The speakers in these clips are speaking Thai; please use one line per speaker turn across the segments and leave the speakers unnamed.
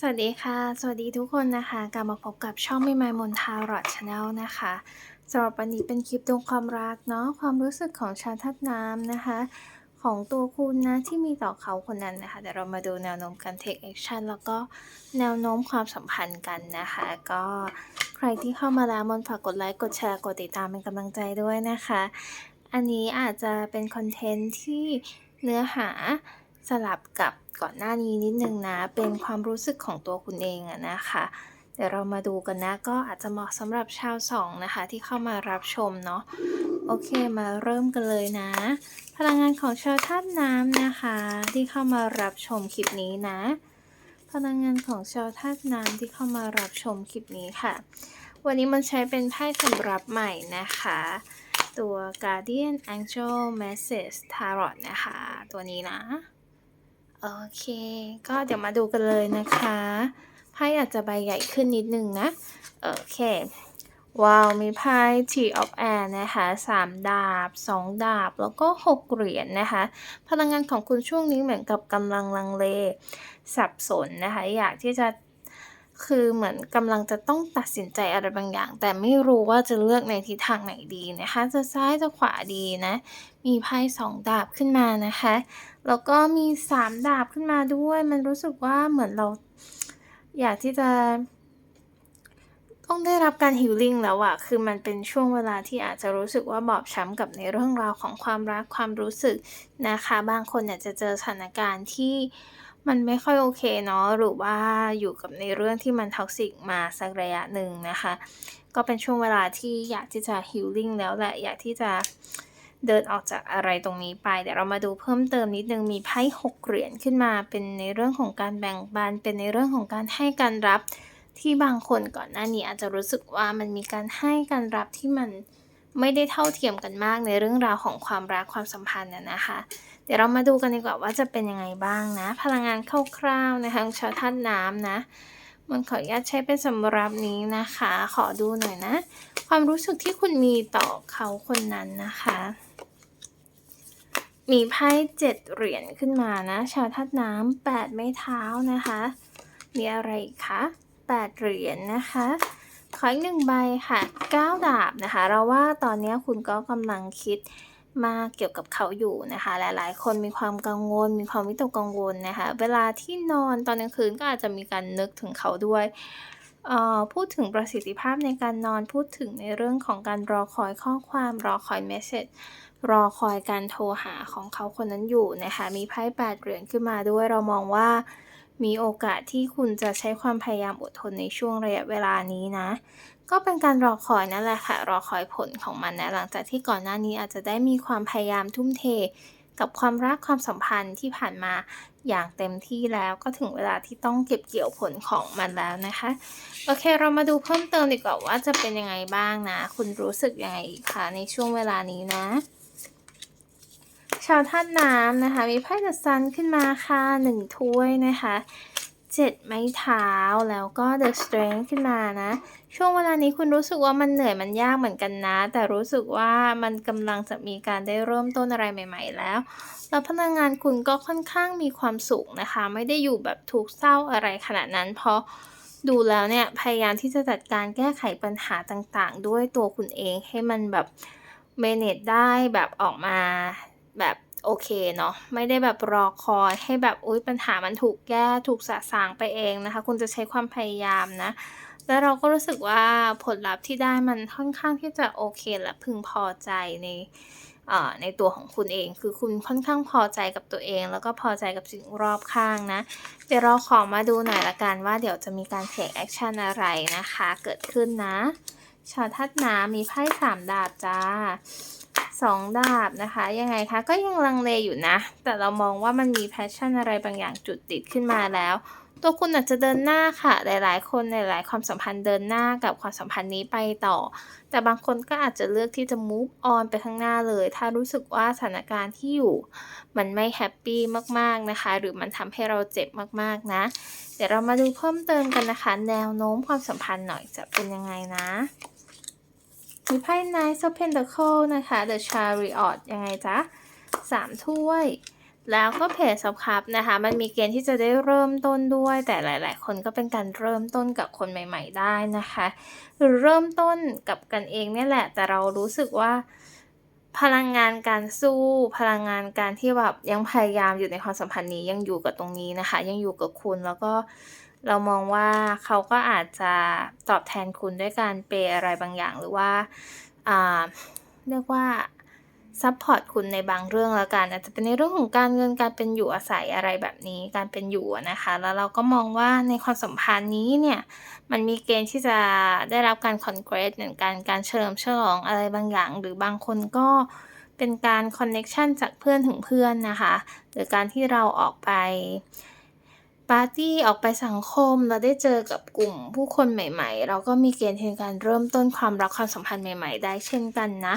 สวัสดีค่ะ สวัสดีทุกคนนะคะ กลับมาพบกับช่องไม่ไมมนทารอดชาแนลนะคะสำหรับวันนี้เป็นคลิปดวงความรักเนาะความรู้สึกของชาวทัดน้ำนะคะ ของตัวคุณนะที่มีต่อเขาคนนั้นนะคะเดี๋ยวเรามาดูแนวโน้มการ take action แล้วก็แนวโน้มความสัมพันธ์กันนะคะ ก็ใครที่เข้ามาแล้วมนฝากกดไลค์กดแชร์กดติดตามเป็นกำลังใจด้วยนะคะ อันนี้อาจจะเป็นคอนเทนต์ที่เนื้อหาสลับกับ ก่อนหน้านี้นิดนึงนะ เป็นความรู้สึกของตัวคุณเองอะนะคะเดี๋ยวเรามาดูกันนะ ก็อาจจะเหมาะสำหรับชาวสองนะคะ ที่เข้ามารับชมเนาะโอเคมาเริ่มกันเลยนะ พลังงานของชาวธาตุน้ำนะคะ ที่เข้ามารับชมคลิปนี้นะ พลังงานของชาวธาตุน้ำที่เข้ามารับชมคลิปนี้ค่ะ วันนี้มันใช้เป็นไพ่สำหรับใหม่นะคะ ตัว Guardian Angel Message Tarot นะคะ ตัวนี้นะ โอเค ก็เดี๋ยวมาดูกันเลยนะคะไพ่อาจจะใบใหญ่ขึ้นนิดนึงนะ โอเค ว้าว มีไพ่ Tea of Air นะคะสามดาบสองดาบ แล้วก็หกเหรียญนนะคะ พลังงานของคุณช่วงนี้เหมือนกับกำลังลังเล สับสนนะคะ อยากที่จะ คือเหมือนกำลังจะต้องตัดสินใจอะไรบางอย่าง แต่ไม่รู้ว่าจะเลือกในทิศทางไหนดีนะคะ จะซ้ายจะขวาดีนะ มีไพ่สองดาบขึ้นมานะคะ แล้วก็มีสามดาบขึ้นมาด้วย มันรู้สึกว่าเหมือนเราอยากที่จะต้องได้รับการฮิลลิ่งแล้วอะคือมันเป็นช่วงเวลาที่อาจจะรู้สึกว่าบอบช้ำกับในเรื่องราวของความรักความรู้สึกนะคะ บางคนเนี่ยจะเจอสถานการณ์ที่ มันไม่ค่อยโอเคเนาะหรือว่าอยู่กับในเรื่องที่มันท็อกซิกมาสักระยะหนึ่งนะคะ ก็เป็นช่วงเวลาที่อยากที่จะฮิลลิ่งแล้วแหละอยากที่จะเดินออกจากอะไรตรงนี้ไป เดี๋ยวเรามาดูเพิ่มเติมนิดนึง มีไพ่หกเหรียญขึ้นมา เป็นในเรื่องของการแบ่งปัน เป็นในเรื่องของการให้การรับที่บางคนก่อนหน้านี้อาจจะรู้สึกว่ามันมีการให้การรับที่มันไม่ได้เท่าเทียมกันมากในเรื่องราวของความรักความสัมพันธ์น่ะนะคะ เดี๋ยวเรามาดูกันดีกว่าว่าจะเป็นยังไงบ้างนะ พลังงานคร่าวๆนะคะของชาวธาตุน้ำนะมันขออนุญาตใช้เป็นสำหรับนี้นะคะ ขอดูหน่อยนะ ความรู้สึกที่คุณมีต่อเขาคนนั้นนะคะ มีไพ่เจ็ดเหรียญขึ้นมานะ ชาวธาตุน้ำแปดไม้เท้านะคะ มีอะไรอีกคะแปดเหรียญนะคะ ขออีกหนึ่งใบค่ะเก้าดาบนะคะ เราว่าตอนนี้คุณก็กำลังคิด มากเกี่ยวกับเขาอยู่นะคะ หลายๆ คนมีความกังวล มีความวิตกกังวลนะคะ เวลาที่นอนตอนกลางคืนก็อาจจะมีการนึกถึงเขาด้วยพูดถึงประสิทธิภาพในการนอนพูดถึงในเรื่องของการรอคอยข้อความรอคอยเมสเซจรอคอยการโทรหาของเขาคนนั้นอยู่นะคะ มีไพ่แปดเหรียญขึ้นมาด้วยเรามองว่ามีโอกาสที่คุณจะใช้ความพยายามอดทนในช่วงระยะเวลานี้นะ ก็เป็นการรอคอยนั่นแหละค่ะ รอคอยผลของมันนะ หลังจากที่ก่อนหน้านี้อาจจะได้มีความพยายามทุ่มเท กับความรักความสัมพันธ์ที่ผ่านมาอย่างเต็มที่แล้วก็ถึงเวลาที่ต้องเก็บเกี่ยวผลของมันแล้วนะคะ โอเค เรามาดูเพิ่มเติมดีกว่าว่าจะเป็นยังไงบ้างนะ คุณรู้สึกยังไงอีกคะในช่วงเวลานี้นะชาวธาตุน้ำนะคะ มีไพ่ดอะซันขึ้นมาค่ะหนึ่งถ้วยนะคะ เจ็ดไม้เท้าแล้วก็ The Strength ขึ้นมานะ ช่วงเวลานี้คุณรู้สึกว่ามันเหนื่อยมันยากเหมือนกันนะ แต่รู้สึกว่ามันกำลังจะมีการได้เริ่มต้นอะไรใหม่ ๆ แล้ว แล้วพลังงานคุณก็ค่อนข้างมีความสุขนะคะ ไม่ได้อยู่แบบทุกเศร้าอะไรขนาดนั้น เพราะดูแล้วเนี่ยพยายามที่จะจัดการแก้ไขปัญหาต่างๆ ด้วยตัวคุณเองให้มันแบบเมเนจได้แบบออกมาแบบ โอเคเนาะไม่ได้แบบรอคอยให้แบบอุ้ยปัญหามันถูกแก้ถูกสะสางไปเองนะคะ คุณจะใช้ความพยายามนะ แล้วเราก็รู้สึกว่าผลลัพธ์ที่ได้มันค่อนข้างที่จะโอเคและพึงพอใจในเอ่อในตัวของคุณเองคือคุณค่อนข้างพอใจกับตัวเอง แล้วก็พอใจกับสิ่งรอบข้างนะ เดี๋ยวเราขอมาดูหน่อยละกันว่าเดี๋ยวจะมีการเทคแอคชั่นอะไรนะคะ เกิดขึ้นนะชาวทัดน้ำมีไพ่สามดาบจ้า สองดาบนะคะ ยังไงคะก็ยังลังเลอยู่นะ แต่เรามองว่ามันมีแพชชั่นอะไรบางอย่างจุดติดขึ้นมาแล้ว ตัวคุณอาจจะเดินหน้าค่ะ หลายๆ คนในหลายความสัมพันธ์เดินหน้ากับความสัมพันธ์นี้ไปต่อ แต่บางคนก็อาจจะเลือกที่จะ move on ไปข้างหน้าเลย ถ้ารู้สึกว่าสถานการณ์ที่อยู่ มันไม่แฮปปี้มากๆนะคะ หรือมันทำให้เราเจ็บมากๆนะ เดี๋ยวเรามาดูเพิ่มเติมกันนะคะ แนวโน้มความสัมพันธ์หน่อยจะเป็นยังไงนะ มีไพ่ Knight of Pentacles นะคะ The Chariot ยังไงจ๊ะสามถ้วย แล้วก็เพจซับคับนะคะ มันมีเกณฑ์ที่จะได้เริ่มต้นด้วย แต่หลาย ๆ คนก็เป็นการเริ่มต้นกับคนใหม่ ๆ ได้นะคะ หรือเริ่มต้นกับกันเองเนี่ยแหละ แต่เรารู้สึกว่า พลังงานการสู้ พลังงานการที่แบบยังพยายามอยู่ในความสัมพันธ์นี้ยังอยู่กับตรงนี้นะคะ ยังอยู่กับคุณแล้วก็เรามองว่าเขาก็อาจจะตอบแทนคุณด้วยการเปย์อะไรบางอย่างหรือว่าเรียกว่า ซัปพอร์ตคุณในบางเรื่องแล้วกัน อาจจะเป็นในเรื่องของการเงินการเป็นอยู่อาศัยอะไรแบบนี้การเป็นอยู่นะคะ แล้วเราก็มองว่าในความสัมพันธ์นี้เนี่ยมันมีเกณฑ์ที่จะได้รับการ congrats เหมือนกันการเฉลิมฉลองอะไรบางอย่าง หรือบางคนก็เป็นการคอนเน็กชันจากเพื่อนถึงเพื่อนนะคะหรือการที่เราออกไป ปาร์ตี้ออกไปสังคมแล้วได้เจอกับกลุ่มผู้คนใหม่ ๆ เราก็มีเกณฑ์ในการเริ่มต้นความรักความสัมพันธ์ใหม่ ๆ ได้เช่นกันนะ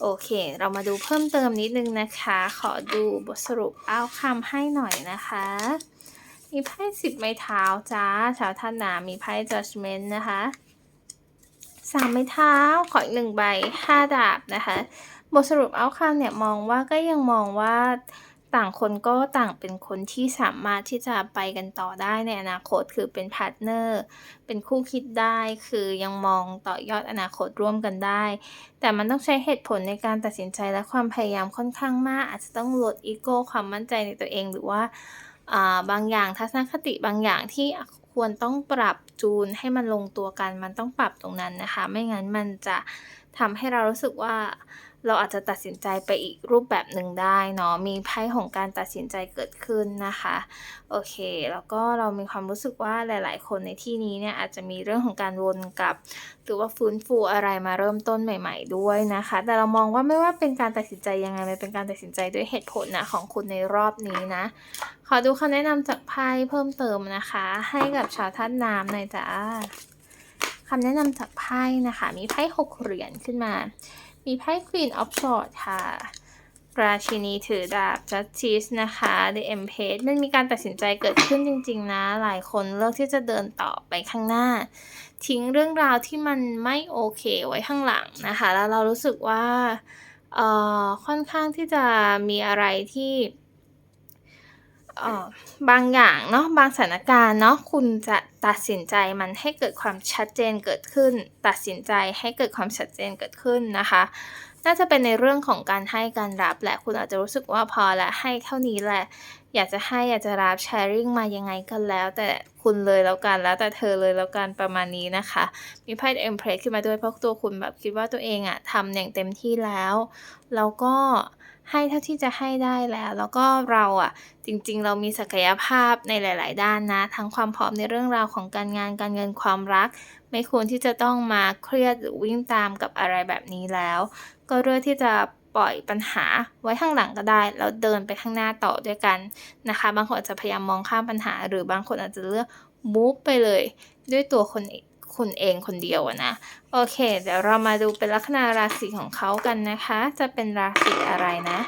โอเค เรามาดูเพิ่มเติมนิดนึงนะคะ ขอดูบทสรุป outcome ให้หน่อยนะคะ มีไพ่10ไม้เท้าจ้าชาวธาตุน้ำมีไพ่ judgment นะคะ3ไม้เท้าขออีก1ใบ5ดาบนะคะ บทสรุป outcome เนี่ยมองว่าก็ยังมองว่า ต่างคนก็ต่างเป็นคนที่สามารถที่จะไปกันต่อได้ในอนาคตคือเป็นพาร์ตเนอร์เป็นคู่คิดได้คือยังมองต่อยอดอนาคตร่วมกันได้ แต่มันต้องใช้เหตุผลในการตัดสินใจและความพยายามค่อนข้างมาก อาจจะต้องลดอีโก้ความมั่นใจในตัวเอง หรือว่าอ่าบางอย่างทัศนคติบางอย่างที่ควรต้องปรับจูนให้มันลงตัวกัน มันต้องปรับตรงนั้นนะคะ ไม่งั้นมันจะทำให้เรารู้สึกว่า เราอาจจะตัดสินใจไปอีกรูปแบบหนึ่งได้เนาะมีไพ่ของการตัดสินใจเกิดขึ้นนะคะโอเค แล้วก็เรามีความรู้สึกว่าหลาย ๆ คนในที่นี้เนี่ยอาจจะมีเรื่องของการวนกลับ หรือว่าฟื้นฟูอะไรมาเริ่มต้นใหม่ ๆ ด้วยนะคะ แต่เรามองว่าไม่ว่าเป็นการตัดสินใจยังไงมันเป็นการตัดสินใจด้วยเหตุผลนะของคุณในรอบนี้นะ ขอดูคำแนะนำจากไพ่เพิ่มเติมนะคะ ให้กับชาวธาตุน้ำหน่อยจ้าคำแนะนำจากไพ่นะคะ มีไพ่6เหรียญขึ้นมา มีไพ่ Queen of Swords ค่ะ ราชินีถือดาบ Justice นะคะ The Empress มันมีการตัดสินใจเกิดขึ้นจริง ๆ นะ หลายคนเลือกที่จะเดินต่อไปข้างหน้า ทิ้งเรื่องราวที่มันไม่โอเคไว้ข้างหลังนะคะ แล้วเรารู้สึกว่า เอ่อ ค่อนข้างที่จะมีอะไรที่ บางอย่างเนาะบางสถานการณ์เนาะคุณจะตัดสินใจมันให้เกิดความชัดเจนเกิดขึ้น ตัดสินใจให้เกิดความชัดเจนเกิดขึ้นนะคะ น่าจะเป็นในเรื่องของการให้การรับแหละคุณอาจจะรู้สึกว่าพอและให้เท่านี้แหละ อยากจะให้อยากจะรับแชร์ริงมายังไงก็แล้ว แต่คุณเลยแล้วกันแล้วแต่เธอเลยแล้วกันประมาณนี้นะคะ มีไพ่ The Empress ขึ้นมาด้วยเพราะตัวคุณแบบคิดว่าตัวเองอะทำอย่างเต็มที่แล้วแล้วก็ให้เท่าที่จะให้ได้แล้ว แล้วก็เราอะจริงๆ เรามีศักยภาพในหลาย ๆ ด้านนะ ทั้งความพร้อมในเรื่องราวของการงานการเงินความรัก ไม่ควรที่จะต้องมาเครียดหรือวิ่งตามกับอะไรแบบนี้แล้ว ก็เลือกที่จะ ปล่อยปัญหาไว้ข้างหลังก็ได้ แล้วเดินไปข้างหน้าต่อด้วยกันนะคะ บางคนอาจจะพยายามมองข้ามปัญหา หรือบางคนอาจจะเลือกมูฟไปเลย ด้วยตัวคนเองคุณเองคนเดียวนะ โอเค เดี๋ยวเรามาดูเป็นลัคนาราศีของเขากันนะคะ จะเป็นราศีอะไรนะ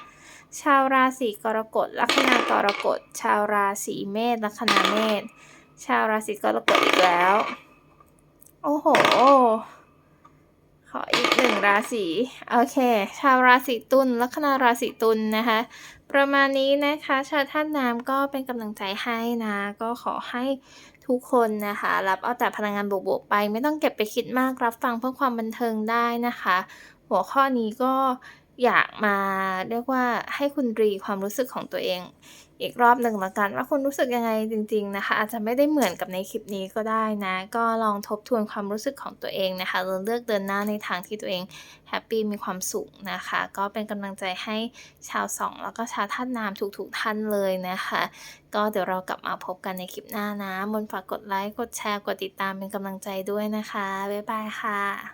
ชาวราศีกรกฎลัคนากรกฎ ชาวราศีเมษลัคนาเมษ ชาวราศีกรกฎอีกแล้ว โอ้โฮ ขออีกหนึ่งราศีโอเค ชาวราศีตุลลัคนาราศีตุลนะคะ ประมาณนี้นะคะชาวธานน้ำก็เป็นกำลังใจให้นะ ก็ขอให้ทุกคนนะคะ รับเอาแต่พลังงานบวกๆไป ไม่ต้องเก็บไปคิดมากรับฟังเพื่อความบันเทิงได้นะคะ หัวข้อนี้ก็ อยากมาเรียกว่าให้คุณรีความรู้สึกของตัวเอง อีกรอบหนึ่งล้วกัน ว่าคุณรู้สึกยังไงจริง ๆนะคะ อาจจะไม่ได้เหมือนกับในคลิปนี้ก็ได้นะ ก็ลองทบทวนความรู้สึกของตัวเองนะคะแล้วเลือกเดินหน้าในทางที่ตัวเองแฮปปี้มีความสุขนะคะ ก็เป็นกำลังใจให้ชาว2แล้วก็ชาวธาตุน้ำทุกๆท่านเลยนะคะ ก็เดี๋ยวเรากลับมาพบกันในคลิปหน้านะมนฝากกดไลก์กดแชร์กดติดตามเป็นกำลังใจด้วยนะคะบ๊ายบายค่ะ